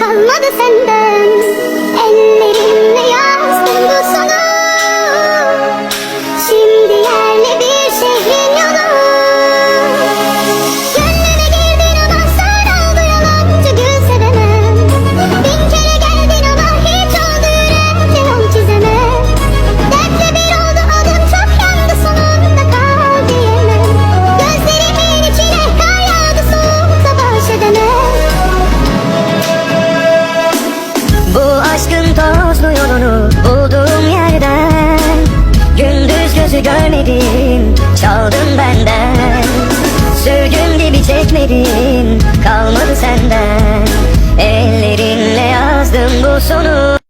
kalmadı senden vermedin Çaldın benden. Sürgün gibi çekmedin Kalmadı senden. Ellerinle yazdım bu sonu.